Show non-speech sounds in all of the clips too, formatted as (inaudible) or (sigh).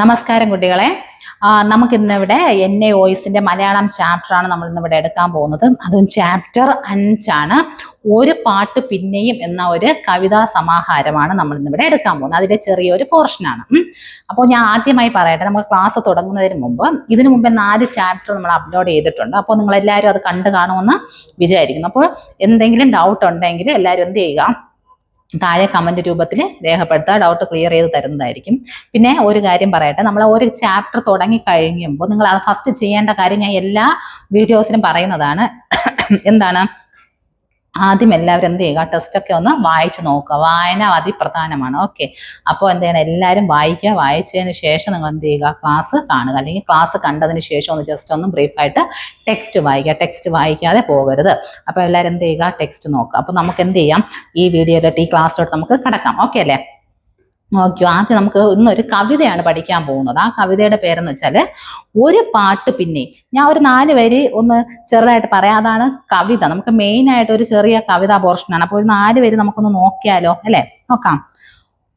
നമസ്കാരം കുട്ടികളെ. നമുക്ക് നമുക്കിന്നിവിടെ എൻ എ വോയിസിന്റെ മലയാളം ചാപ്റ്റർ ആണ് നമ്മൾ ഇന്നിവിടെ എടുക്കാൻ പോകുന്നത്. അതും ചാപ്റ്റർ അഞ്ചാണ് ഒരു പാട്ട് പിന്നെയും എന്ന ഒരു കവിതാ സമാഹാരമാണ് നമ്മൾ ഇന്നിവിടെ എടുക്കാൻ പോകുന്നത്. അതിന്റെ ചെറിയൊരു പോർഷനാണ് അപ്പോൾ ഞാൻ ആദ്യമായി പറയട്ടെ നമുക്ക് ക്ലാസ് തുടങ്ങുന്നതിന് മുമ്പ് ഇതിനു മുമ്പ് നാല് ചാപ്റ്റർ നമ്മൾ അപ്ലോഡ് ചെയ്തിട്ടുണ്ട്. അപ്പോൾ നിങ്ങൾ എല്ലാവരും അത് കണ്ടു കാണുമെന്ന് വിചാരിക്കുന്നു. അപ്പോൾ എന്തെങ്കിലും ഡൗട്ട് ഉണ്ടെങ്കിൽ എല്ലാവരും എന്ത് ചെയ്യുക? താഴെ കമന്റ് രൂപത്തിൽ രേഖപ്പെടുത്തുക. ഡൗട്ട് ക്ലിയർ ചെയ്ത് തരുന്നതായിരിക്കും. പിന്നെ ഒരു കാര്യം പറയട്ടെ. നമ്മൾ ഒരു ചാപ്റ്റർ തുടങ്ങി കഴിയുമ്പോൾ നിങ്ങൾ അത് ഫസ്റ്റ് ചെയ്യേണ്ട കാര്യം ഞാൻ എല്ലാ വീഡിയോസിനും പറയുന്നതാണ്. (coughs) എന്താണ്? ആദ്യം എല്ലാവരും എന്ത് ചെയ്യുക? ടെസ്റ്റൊക്കെ ഒന്ന് വായിച്ച് നോക്കുക. വായന അതിപ്രധാനമാണ്. ഓക്കെ അപ്പോൾ എന്ത് ചെയ്യണം? എല്ലാവരും വായിക്കുക. വായിച്ചതിന് ശേഷം നിങ്ങൾ എന്ത് ചെയ്യുക? ക്ലാസ് കാണുക. അല്ലെങ്കിൽ ക്ലാസ് കണ്ടതിന് ശേഷം ഒന്ന് ജസ്റ്റ് ഒന്ന് ബ്രീഫായിട്ട് ടെക്സ്റ്റ് വായിക്കുക. ടെക്സ്റ്റ് വായിക്കാതെ പോകരുത്. അപ്പോൾ എല്ലാവരും എന്ത് ചെയ്യുക? ടെക്സ്റ്റ് നോക്കുക. അപ്പോൾ നമുക്ക് എന്ത് ചെയ്യാം? ഈ വീഡിയോയിലോട്ട് ഈ ക്ലാസ്സിലോട്ട് നമുക്ക് കിടക്കാം. ഓക്കെ അല്ലേ? ഓക്കെ ആദ്യം നമുക്ക് ഇന്നൊരു കവിതയാണ് പഠിക്കാൻ പോകുന്നത്. ആ കവിതയുടെ പേരെന്ന് വെച്ചാൽ ഒരു പാട്ട് പിന്നെ. ഞാൻ ഒരു നാല് വരി ഒന്ന് ചെറുതായിട്ട് പറയാം. അതാണ് കവിത. നമുക്ക് മെയിൻ ആയിട്ട് ഒരു ചെറിയ കവിതാ പോർഷനാണ് അപ്പോൾ ഒരു നാല് വരി നമുക്കൊന്ന് നോക്കിയാലോ അല്ലേ? നോക്കാം.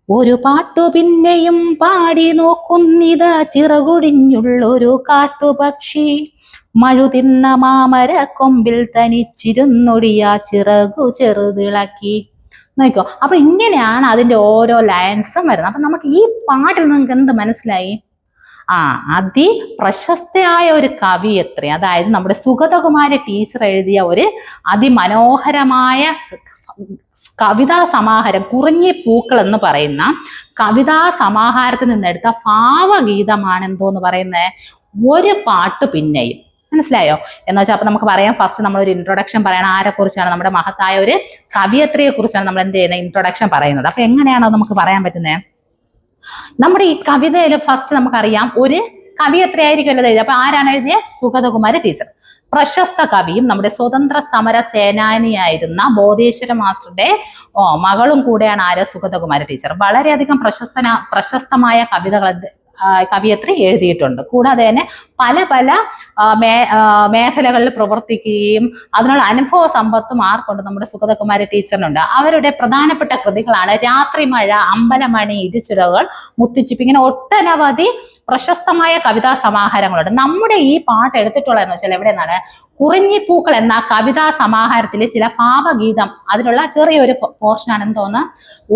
ഒരു പാട്ടു പിന്നെയും പാടി നോക്കുന്നിത. ചിറകുടിഞ്ഞുള്ളൊരു കാട്ടുപക്ഷി. മഴു തിന്ന മാമര കൊമ്പിൽ തനിച്ചിരുന്നൊടിയ. ചിറകു ചെറുതിളക്കി. നോക്കോ അപ്പൊ ഇങ്ങനെയാണ് അതിന്റെ ഓരോ ലയൻസും വരുന്നത്. അപ്പൊ നമുക്ക് ഈ പാട്ടിൽ നിങ്ങൾക്ക് എന്ത് മനസ്സിലായി? ആ അതി പ്രശസ്തയായ ഒരു കവിയത്രി അതായത് നമ്മുടെ സുഗതകുമാരി ടീച്ചർ എഴുതിയ ഒരു അതിമനോഹരമായ കവിതാ സമാഹാരം കുറഞ്ഞ പൂക്കൾ എന്ന് പറയുന്ന കവിതാ സമാഹാരത്തിൽ നിന്നെടുത്ത ഭാവഗീതമാണ് എന്തോന്ന് പറയുന്നത് ഒരു പാട്ട് പിന്നെയും. മനസ്സിലായോ? എന്ന് വെച്ചാൽ അപ്പൊ നമുക്ക് പറയാം ഫസ്റ്റ് നമ്മൾ ഒരു ഇൻട്രൊഡക്ഷൻ പറയണം. ആരെ കുറിച്ചാണ് നമ്മുടെ മഹത്തായ ഒരു കവിയത്രിയെ കുറിച്ചാണ് നമ്മൾ എന്ത് ചെയ്യുന്നത്? ഇൻട്രൊഡക്ഷൻ പറയുന്നത്. അപ്പൊ എങ്ങനെയാണോ നമുക്ക് പറയാൻ പറ്റുന്നത് നമ്മുടെ ഈ കവിതയിൽ ഫസ്റ്റ് നമുക്കറിയാം ഒരു കവിയത്രയായിരിക്കും എഴുതി എഴുതിയത്. അപ്പൊ ആരാണ് എഴുതിയ? സുഗതകുമാര ടീച്ചർ. പ്രശസ്ത കവിയും നമ്മുടെ സ്വതന്ത്ര സമര സേനാനിയായിരുന്ന ബോധേശ്വര മാസ്റ്ററുടെ ഓ മകളും കൂടെയാണ് ആര്? സുഗതകുമാര ടീച്ചർ. വളരെയധികം പ്രശസ്തന പ്രശസ്തമായ കവിതകൾ കവിയത്രി എഴുതിയിട്ടുണ്ട്. കൂടാതെ തന്നെ പല പല മേ മേഖലകളിൽ പ്രവർത്തിക്കുകയും അതിനുള്ള അനുഭവ സമ്പത്തും ആർക്കുണ്ട്? നമ്മുടെ സുഗതകുമാരി ടീച്ചറിനുണ്ട്. അവരുടെ പ്രധാനപ്പെട്ട കൃതികളാണ് രാത്രിമഴ അമ്പലമണി ഇരുചിറകൾ മുത്തിച്ചിപ്പ്. ഇങ്ങനെ ഒട്ടനവധി പ്രശസ്തമായ കവിതാ സമാഹാരങ്ങളുണ്ട്. നമ്മുടെ ഈ പാട്ട് എടുത്തിട്ടുള്ളതെന്ന് വെച്ചാൽ എവിടെ നിന്നാണ് കുറിഞ്ഞിപ്പൂക്കൾ എന്ന കവിതാ സമാഹാരത്തിലെ ചില ഭാവഗീതം അതിലുള്ള ചെറിയൊരു പോർഷനാണ് തോന്നുന്നു.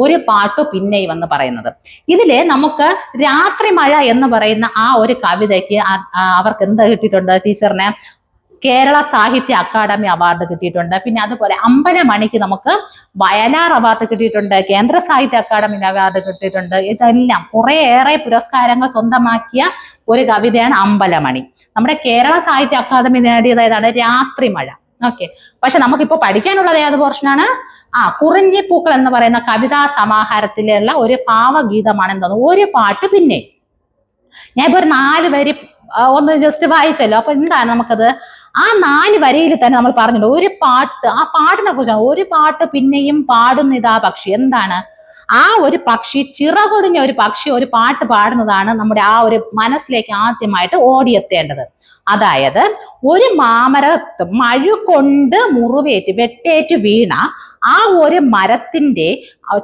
ഒരു പാട്ട് പിന്നെയും വന്ന് പറയുന്നത്. ഇതിൽ നമുക്ക് രാത്രി മഴ എന്ന് പറയുന്ന ആ ഒരു കവിതയ്ക്ക് അവർക്ക് എന്താ കിട്ടിയിട്ടുണ്ട്? ടീച്ചറിന് കേരള സാഹിത്യ അക്കാദമി അവാർഡ് കിട്ടിയിട്ടുണ്ട്. പിന്നെ അതുപോലെ അമ്പലമണിക്ക് നമുക്ക് വയലാർ അവാർഡ് കിട്ടിയിട്ടുണ്ട്. കേന്ദ്ര സാഹിത്യ അക്കാദമി അവാർഡ് കിട്ടിയിട്ടുണ്ട്. ഇതെല്ലാം കുറേയേറെ പുരസ്കാരങ്ങൾ സ്വന്തമാക്കിയ ഒരു കവിതയാണ് അമ്പലമണി നമ്മുടെ കേരള സാഹിത്യ അക്കാദമി നേടിയതായതാണ് രാത്രി മഴ. ഓക്കെ. പക്ഷെ നമുക്കിപ്പോ പഠിക്കാനുള്ളത് ഏത് പോർഷനാണ് ആ കുറിഞ്ഞിപ്പൂക്കൾ എന്ന് പറയുന്ന കവിതാ സമാഹാരത്തിലുള്ള ഒരു ഭാവഗീതമാണ് തോന്നുന്നു. ഒരു പാട്ട് പിന്നെ. ഞാൻ ഇപ്പൊ ഒരു നാല് വരി ഒന്ന് ജസ്റ്റ് വായിച്ചല്ലോ. അപ്പൊ എന്താണ് നമുക്കത്? ആ നാല് വരിയിൽ തന്നെ നമ്മൾ പറഞ്ഞിട്ടുണ്ട്. ഒരു പാട്ട് ആ പാട്ടിനെ കുറിച്ചാണ്. ഒരു പാട്ട് പിന്നെയും പാടുന്നിതാ പക്ഷി. എന്താണ്? ആ ഒരു പക്ഷി ചിറകൊടിഞ്ഞ ഒരു പക്ഷി ഒരു പാട്ട് പാടുന്നതാണ് നമ്മുടെ ആ ഒരു മനസ്സിലേക്ക് ആദ്യമായിട്ട് ഓടിയെത്തേണ്ടത്. അതായത് ഒരു മാമര മഴ കൊണ്ട് മുറിവേറ്റ് വെട്ടേറ്റ് വീണ ആ ഒരു മരത്തിന്റെ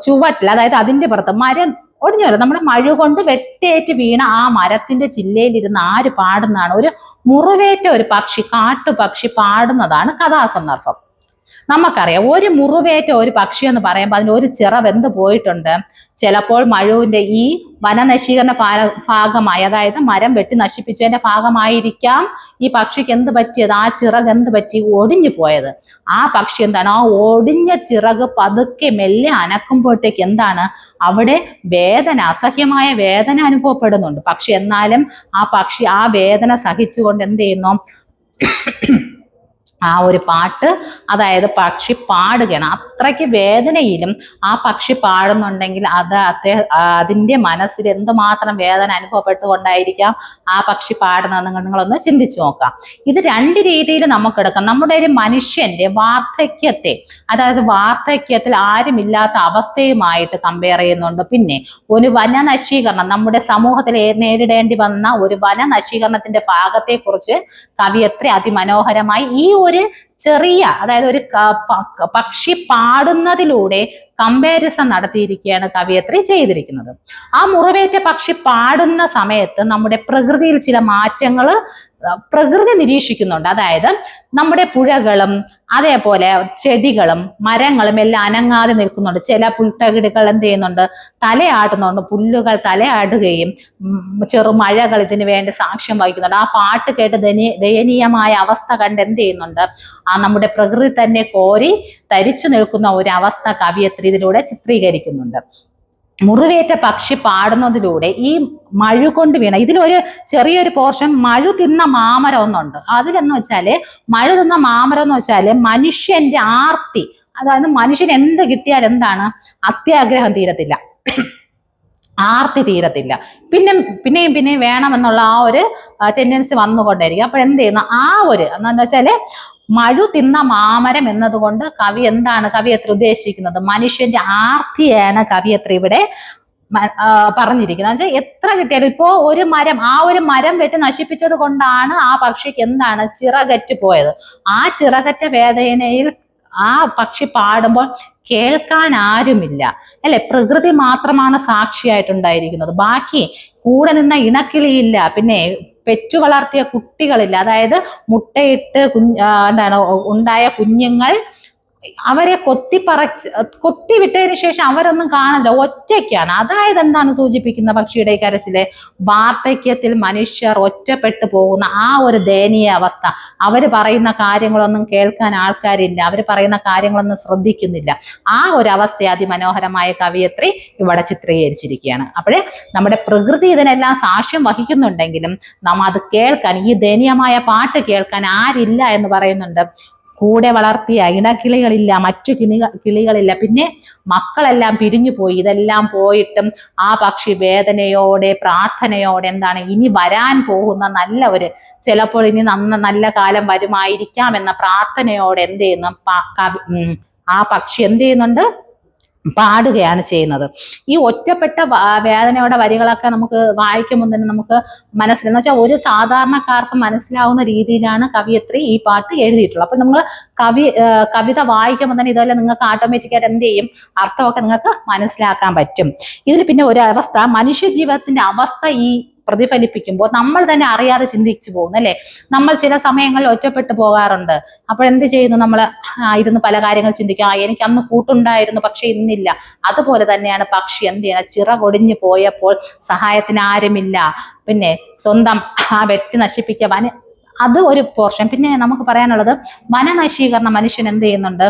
ചുവട്ടിൽ അതായത് അതിന്റെ പുറത്ത് മരം ഒടിഞ്ഞല്ലോ നമ്മുടെ മഴ കൊണ്ട് വെട്ടേറ്റ് വീണ ആ മരത്തിന്റെ ചില്ലയിലിരുന്ന് ആര് പാടുന്നതാണ്? ഒരു മുറിവേറ്റ ഒരു പക്ഷി കാട്ടുപക്ഷി പാടുന്നതാണ് കഥാസന്ദർഭം. നമുക്കറിയാം ഒരു മുറിവേറ്റ ഒരു പക്ഷി എന്ന് പറയുമ്പോൾ അതിന് ഒരു ചിറ വെന്ത് പോയിട്ടുണ്ട്? ചിലപ്പോൾ മഴുവിന്റെ ഈ വനനശീകരണ ഭാഗമായി അതായത് മരം വെട്ടി നശിപ്പിച്ചതിന്റെ ഭാഗമായിരിക്കാം ഈ പക്ഷിക്ക് എന്ത് പറ്റിയത്? ആ ചിറക് എന്ത് പറ്റി? ഒടിഞ്ഞു പോയത്. ആ പക്ഷി എന്താണ്? ആ ഒടിഞ്ഞ ചിറക് പതുക്കെ മെല്ലെ അനക്കുമ്പോഴത്തേക്ക് എന്താണ്? അവിടെ വേദന അസഹ്യമായ വേദന അനുഭവപ്പെടുന്നുണ്ട്. പക്ഷെ എന്നാലും ആ പക്ഷി ആ വേദന സഹിച്ചുകൊണ്ട് എന്ത് ചെയ്യുന്നു? ആ ഒരു പാട്ട് അതായത് പക്ഷി പാടുകയാണ്. അത്രയ്ക്ക് വേദനയിലും ആ പക്ഷി പാടുന്നുണ്ടെങ്കിൽ അത് അദ്ദേഹം അതിന്റെ മനസ്സിൽ എന്തുമാത്രം വേദന അനുഭവപ്പെട്ടുകൊണ്ടായിരിക്കാം ആ പക്ഷി പാടുന്നത് നിങ്ങൾ നിങ്ങളൊന്ന് ചിന്തിച്ചു നോക്കാം. ഇത് രണ്ട് രീതിയിൽ നമുക്ക് എടുക്കാം. നമ്മുടെ ഒരു മനുഷ്യന്റെ വാർദ്ധക്യത്തെ അതായത് വാർദ്ധക്യത്തിൽ ആരുമില്ലാത്ത അവസ്ഥയുമായിട്ട് കമ്പയർ ചെയ്യുന്നുണ്ട്. പിന്നെ ഒരു വനനശീകരണം നമ്മുടെ സമൂഹത്തിൽ നേരിടേണ്ടി വന്ന ഒരു വനനശീകരണത്തിന്റെ ഭാഗത്തെക്കുറിച്ച് കവിയത്രി അതിമനോഹരമായി ഈ ഒരു ചെറിയ അതായത് ഒരു പക്ഷി പാടുന്നതിലൂടെ കമ്പാരിസൺ നടത്തിയിരിക്കുകയാണ് കവിയത്രി ചെയ്തിരിക്കുന്നത്. ആ മുറിവേറ്റ പക്ഷി പാടുന്ന സമയത്ത് നമ്മുടെ പ്രകൃതിയിൽ ചില മാറ്റങ്ങൾ പ്രകൃതി നിരീക്ഷിക്കുന്നുണ്ട്. അതായത് നമ്മുടെ പുഴകളും അതേപോലെ ചെടികളും മരങ്ങളും എല്ലാം അനങ്ങാതെ നിൽക്കുന്നുണ്ട്. ചില പുൽത്തകിടുകൾ എന്ത് ചെയ്യുന്നുണ്ട്? തലയാടുന്നുണ്ട് പുല്ലുകൾ തലയാടുകയും ചെറുമഴകൾ ഇതിന് വേണ്ടി സാക്ഷ്യം വഹിക്കുന്നുണ്ട്. ആ പാട്ട് കേട്ട് ദനി ദയനീയമായ അവസ്ഥ കണ്ട് എന്ത് ചെയ്യുന്നുണ്ട്? ആ നമ്മുടെ പ്രകൃതി തന്നെ കോരി തരിച്ചു നിൽക്കുന്ന ഒരു അവസ്ഥ കവിയത്രി ഇതിലൂടെ ചിത്രീകരിക്കുന്നുണ്ട്. മുറിവേറ്റ പക്ഷി പാടുന്നതിലൂടെ ഈ മഴു കൊണ്ട് വീണ ഇതിലൊരു ചെറിയൊരു പോർഷൻ മഴു തിന്ന മാമരം ഒന്നുണ്ട്. അതിലെന്ന് വെച്ചാൽ മഴ തിന്ന മാമരം എന്ന് വെച്ചാൽ മനുഷ്യന്റെ ആർത്തി അതായത് മനുഷ്യൻ എന്ത് കിട്ടിയാൽ എന്താണ്? അത്യാഗ്രഹം തീരത്തില്ല. ആർത്തി തീരത്തില്ല. പിന്നെ പിന്നെയും പിന്നെയും വേണമെന്നുള്ള ആ ഒരു ടെൻഡൻസി വന്നുകൊണ്ടിരിക്കും അപ്പോൾ എന്ത് ചെയ്യുന്ന? ആ ഒരു എന്താ വെച്ചാൽ മഴു തിന്ന മാമരം എന്നതുകൊണ്ട് കവി എന്താണ് കവിയത്ര ഉദ്ദേശിക്കുന്നത്? മനുഷ്യന്റെ ആർത്തിയാണ് കവിയത്ര ഇവിടെ പറഞ്ഞിരിക്കുന്നത്. വെച്ചാൽ എത്ര കിട്ടിയാലും ഇപ്പോ ഒരു മരം ആ ഒരു മരം വെട്ടി നശിപ്പിച്ചത് കൊണ്ടാണ് ആ പക്ഷിക്ക് എന്താണ് ചിറകറ്റ് പോയത്. ആ ചിറകറ്റ വേദനയിൽ ആ പക്ഷി പാടുമ്പോൾ കേൾക്കാൻ ആരുമില്ല. അല്ലെ? പ്രകൃതി മാത്രമാണ് സാക്ഷിയായിട്ടുണ്ടായിരിക്കുന്നത്. ബാക്കി കൂടെ നിന്ന ഇണക്കിളിയില്ല. പിന്നെ പെറ്റു വളർത്തിയ കുട്ടികളില്ല. അതായത് മുട്ടയിട്ട് കുഞ്ഞ് എന്താണ് ഉണ്ടായ കുഞ്ഞുങ്ങൾ അവരെ കൊത്തിപ്പറച്ച് കൊത്തി വിട്ടതിന് ശേഷം അവരൊന്നും കാണില്ല ഒറ്റയ്ക്കാണ്. അതായത് എന്താണ് സൂചിപ്പിക്കുന്ന പക്ഷിയുടെ കരച്ചിലെ? വാർദ്ധക്യത്തിൽ മനുഷ്യർ ഒറ്റപ്പെട്ടു പോകുന്ന ആ ഒരു ദയനീയ അവസ്ഥ. അവർ പറയുന്ന കാര്യങ്ങളൊന്നും കേൾക്കാൻ ആൾക്കാരില്ല. അവർ പറയുന്ന കാര്യങ്ങളൊന്നും ശ്രദ്ധിക്കുന്നില്ല. ആ ഒരു അവസ്ഥയെ അതിമനോഹരമായ കവിയത്രി ഇവിടെ ചിത്രീകരിച്ചിരിക്കുകയാണ്. അപ്പോഴേ നമ്മുടെ പ്രകൃതി ഇതിനെല്ലാം സാക്ഷ്യം വഹിക്കുന്നുണ്ടെങ്കിലും നാം അത് കേൾക്കാൻ ഈ ദയനീയമായ പാട്ട് കേൾക്കാൻ ആരില്ല എന്ന് പറയുന്നുണ്ട്. കൂടെ വളർത്തിയ ഇണക്കിളികളില്ല മറ്റു കിളി കിളികളില്ല. പിന്നെ മക്കളെല്ലാം പിരിഞ്ഞു പോയി. ഇതെല്ലാം പോയിട്ടും ആ പക്ഷി വേദനയോടെ പ്രാർത്ഥനയോടെ എന്താണ് ഇനി വരാൻ പോകുന്ന നല്ല ഒരു ചിലപ്പോൾ ഇനി നന്ന നല്ല കാലം വരുമായിരിക്കാം എന്ന പ്രാർത്ഥനയോടെ എന്ത് ചെയ്യുന്നു? ആ പക്ഷി എന്ത് ചെയ്യുന്നുണ്ട്? പാടുകയാണ് ചെയ്യുന്നത്. ഈ ഒറ്റപ്പെട്ട വേദനയുടെ വരികളൊക്കെ നമുക്ക് വായിക്കുമ്പോൾ തന്നെ നമുക്ക് മനസ്സിലെന്ന് വെച്ചാൽ ഒരു സാധാരണക്കാർക്ക് മനസ്സിലാവുന്ന രീതിയിലാണ് കവിയത്രി ഈ പാട്ട് എഴുതിയിട്ടുള്ളത്. അപ്പൊ നമ്മൾ കവി കവിത വായിക്കുമ്പോൾ തന്നെ ഇതുപോലെ നിങ്ങൾക്ക് ഓട്ടോമാറ്റിക്കായിട്ട് എന്ത് ചെയ്യും? അർത്ഥമൊക്കെ നിങ്ങൾക്ക് മനസ്സിലാക്കാൻ പറ്റും. ഇതിൽ പിന്നെ ഒരു അവസ്ഥ മനുഷ്യ ജീവിതത്തിന്റെ അവസ്ഥ ഈ പ്രതിഫലിപ്പിക്കുമ്പോൾ നമ്മൾ തന്നെ അറിയാതെ ചിന്തിച്ചു പോകുന്നു അല്ലെ? നമ്മൾ ചില സമയങ്ങളിൽ ഒറ്റപ്പെട്ടു പോകാറുണ്ട്. അപ്പോൾ എന്ത് ചെയ്യുന്നു നമ്മൾ? ഇരുന്ന് പല കാര്യങ്ങൾ ചിന്തിക്കും. ആ എനിക്ക് അന്ന് കൂട്ടുണ്ടായിരുന്നു പക്ഷെ ഇന്നില്ല. അതുപോലെ തന്നെയാണ് പക്ഷി എന്ത് ചെയ്യുന്നത്? ചിറകൊടിഞ്ഞു പോയപ്പോൾ സഹായത്തിന് ആരുമില്ല. പിന്നെ സ്വന്തം ആ വെട്ടി നശിപ്പിക്കുക. വന അത് ഒരു പോർഷൻ പിന്നെ നമുക്ക് പറയാനുള്ളത് വനനശീകരണം മനുഷ്യൻ എന്ത് ചെയ്യുന്നുണ്ട്?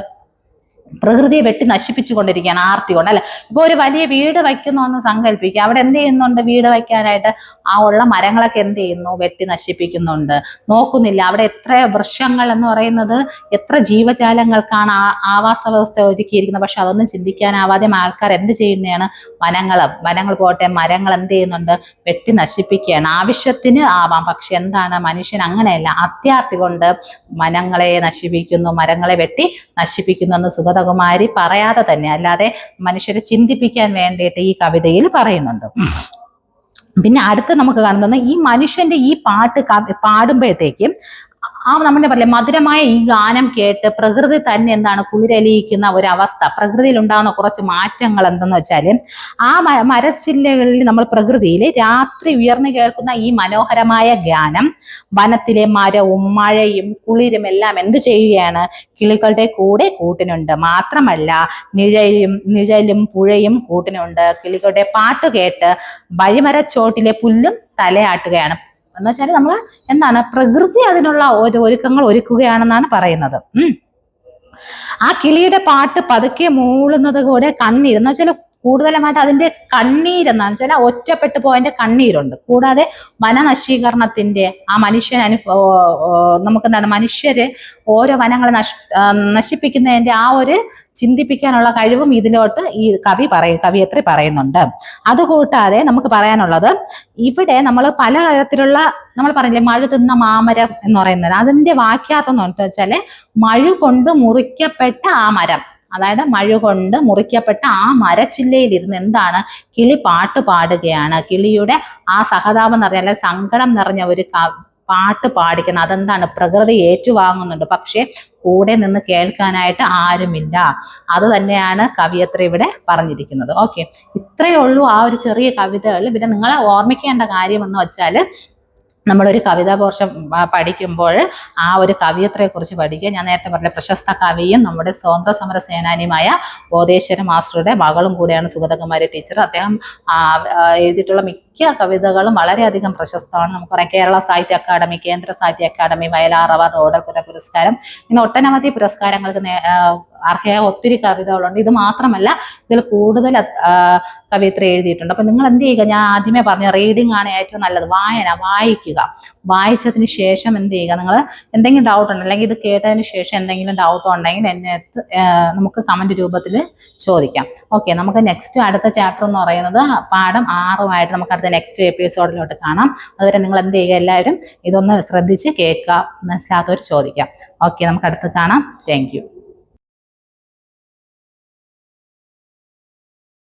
പ്രകൃതിയെ വെട്ടി നശിപ്പിച്ചു കൊണ്ടിരിക്കുകയാണ് ആർത്തി കൊണ്ട് അല്ലെ? ഇപ്പൊ ഒരു വലിയ വീട് വയ്ക്കുന്നു എന്ന് സങ്കല്പിക്കുക. അവിടെ എന്ത് ചെയ്യുന്നുണ്ട് വീട് വയ്ക്കാനായിട്ട്? ആ ഉള്ള മരങ്ങളൊക്കെ എന്ത് ചെയ്യുന്നു? വെട്ടി നശിപ്പിക്കുന്നുണ്ട്. നോക്കുന്നില്ല. അവിടെ എത്ര വൃക്ഷങ്ങൾ എന്ന് പറയുന്നത് എത്ര ജീവജാലങ്ങൾക്കാണ് ആ ആവാസ വ്യവസ്ഥ ഒരുക്കിയിരിക്കുന്നത്. പക്ഷെ അതൊന്നും ചിന്തിക്കാനാവാതെ ആൾക്കാർ എന്ത് ചെയ്യുന്നതാണ്? വനങ്ങൾ വനങ്ങൾ പോട്ടെ മരങ്ങൾ എന്ത് ചെയ്യുന്നുണ്ട്? വെട്ടി നശിപ്പിക്കുകയാണ്. ആവശ്യത്തിന് ആവാം. പക്ഷെ എന്താണ്? മനുഷ്യൻ അങ്ങനെയല്ല. അത്യാർത്തി കൊണ്ട് വനങ്ങളെ നശിപ്പിക്കുന്നു മരങ്ങളെ വെട്ടി നശിപ്പിക്കുന്നു എന്ന് സുഗതകുമാരി പറയാതെ തന്നെ അല്ലാതെ മനുഷ്യരെ ചിന്തിപ്പിക്കാൻ വേണ്ടിയിട്ട് ഈ കവിതയിൽ പറയുന്നുണ്ട്. പിന്നെ അടുത്ത് നമുക്ക് കാണുന്നത് ഈ മനുഷ്യന്റെ ഈ പാട്ട് പാടുമ്പോഴത്തേക്കും ആ നമ്മുടെ പറയില്ലേ മധുരമായ ഈ ഗാനം കേട്ട് പ്രകൃതി തന്നെ എന്താണ് കുളിരലിയിക്കുന്ന ഒരവസ്ഥ. പ്രകൃതിയിൽ ഉണ്ടാകുന്ന കുറച്ച് മാറ്റങ്ങൾ എന്തെന്ന് വെച്ചാൽ ആ മരച്ചില്ലകളിൽ നമ്മൾ പ്രകൃതിയിൽ രാത്രി ഉയർന്നു കേൾക്കുന്ന ഈ മനോഹരമായ ഗാനം വനത്തിലെ മരവും മഴയും കുളിരും എല്ലാം എന്ത് ചെയ്യുകയാണ്? കിളികളുടെ കൂടെ കൂട്ടിനുണ്ട്. മാത്രമല്ല നിഴയും നിഴലും പുഴയും കൂട്ടിനുണ്ട്. കിളികളുടെ പാട്ട് കേട്ട് വഴിമരച്ചോട്ടിലെ പുല്ലും തലയാട്ടുകയാണ്. എന്ന് വെച്ചാൽ നമ്മൾ എന്താണ് പ്രകൃതി അതിനുള്ള ഒരു ഒരുക്കങ്ങൾ ഒരുക്കുകയാണെന്നാണ് പറയുന്നത്. ആ കിളിയുടെ പാട്ട് പതുക്കെ മൂളുന്നത് കൂടെ കണ്ണീർ എന്ന് വെച്ചാൽ കൂടുതലുമായിട്ട് അതിന്റെ കണ്ണീരെന്നാന്ന് വെച്ചാൽ ഒറ്റപ്പെട്ടു പോയതിന്റെ കണ്ണീരുണ്ട്. കൂടാതെ വനനശീകരണത്തിന്റെ ആ മനുഷ്യൻ അനുഭവ നമുക്ക് എന്താണ് മനുഷ്യര് ഓരോ വനങ്ങളെ നശ് നശിപ്പിക്കുന്നതിന്റെ ആ ഒരു ചിന്തിപ്പിക്കാനുള്ള കഴിവും ഇതിലോട്ട് ഈ കവി പറയും കവിയത്രി പറയുന്നുണ്ട്. അതുകൂട്ടാതെ നമുക്ക് പറയാനുള്ളത് ഇവിടെ നമ്മൾ പല തരത്തിലുള്ള നമ്മൾ പറഞ്ഞില്ലേ മഴ തിന്ന മാമരം എന്ന് പറയുന്നത്. അതിന്റെ വാക്യാർത്ഥം എന്ന് വെച്ചാൽ മഴ കൊണ്ട് മുറിക്കപ്പെട്ട ആ മരം. അതായത് മഴ കൊണ്ട് മുറിക്കപ്പെട്ട ആ മരച്ചില്ലയിൽ ഇരുന്ന് എന്താണ്? കിളി പാട്ട് പാടുകയാണ്. കിളിയുടെ ആ സഹതാപം നിറഞ്ഞ അല്ലെ സങ്കടം നിറഞ്ഞ ഒരു പാട്ട് പാടിക്കണം. അതെന്താണ്? പ്രകൃതി ഏറ്റുവാങ്ങുന്നുണ്ട്. പക്ഷേ കൂടെ നിന്ന് കേൾക്കാനായിട്ട് ആരുമില്ല. അത് തന്നെയാണ് കവിയത്രി ഇവിടെ പറഞ്ഞിരിക്കുന്നത്. ഓക്കെ. ഇത്രയേ ഉള്ളൂ ആ ഒരു ചെറിയ കവിതകൾ പിന്നെ നിങ്ങളെ ഓർമ്മിക്കേണ്ട കാര്യം എന്ന് വെച്ചാൽ നമ്മളൊരു കവിതാ പോർഷൻ പഠിക്കുമ്പോൾ ആ ഒരു കവിയത്രയെ കുറിച്ച് പഠിക്കുക. ഞാൻ നേരത്തെ പറഞ്ഞ പ്രശസ്ത കവിയും നമ്മുടെ സ്വാതന്ത്ര്യ സമര സേനാനിയുമായ ബോധേശ്വര മാസ്റ്ററുടെ മകളും കൂടെയാണ് സുഗതകുമാരി ടീച്ചർ. അദ്ദേഹം എഴുതിയിട്ടുള്ള കവിതകളും വളരെയധികം പ്രശസ്തമാണ്. നമുക്കറിയാം കേരള സാഹിത്യ അക്കാദമി കേന്ദ്ര സാഹിത്യ അക്കാദമി വയലാർ അവാർഡ് ഓർഡർപുര പുരസ്കാരം ഇങ്ങനെ ഒട്ടനവധി പുരസ്കാരങ്ങൾക്ക് അർഹയായ ഒത്തിരി കവിതകളുണ്ട്. ഇത് മാത്രമല്ല ഇതിൽ കൂടുതൽ കവിത്ര എഴുതിയിട്ടുണ്ട്. അപ്പൊ നിങ്ങൾ എന്ത് ചെയ്യുക? ഞാൻ ആദ്യമേ പറഞ്ഞ റീഡിംഗ് ആണ് ഏറ്റവും നല്ലത്. വായന വായിക്കുക. വായിച്ചതിന് ശേഷം എന്ത് ചെയ്യുക? നിങ്ങൾ എന്തെങ്കിലും ഡൗട്ട് ഉണ്ട് അല്ലെങ്കിൽ ഇത് കേട്ടതിന് ശേഷം എന്തെങ്കിലും ഡൗട്ട് ഉണ്ടെങ്കിൽ എന്നെ നമുക്ക് കമന്റ് രൂപത്തിൽ ചോദിക്കാം. ഓക്കെ നമുക്ക് നെക്സ്റ്റ് അടുത്ത ചാപ്റ്റർ എന്ന് പറയുന്നത് പാഠം ആറുമായിട്ട് നമുക്ക് അടുത്ത നെക്സ്റ്റ് എപ്പിസോഡിലോട്ട് കാണാം. അതുവരെ നിങ്ങൾ എന്ത് ചെയ്യുക എല്ലാവരും ഇതൊന്ന് ശ്രദ്ധിച്ച് കേൾക്കുക മനസ്സിലാത്തവർ ചോദിക്കാം ഓക്കെ നമുക്ക് അടുത്ത് കാണാം. താങ്ക്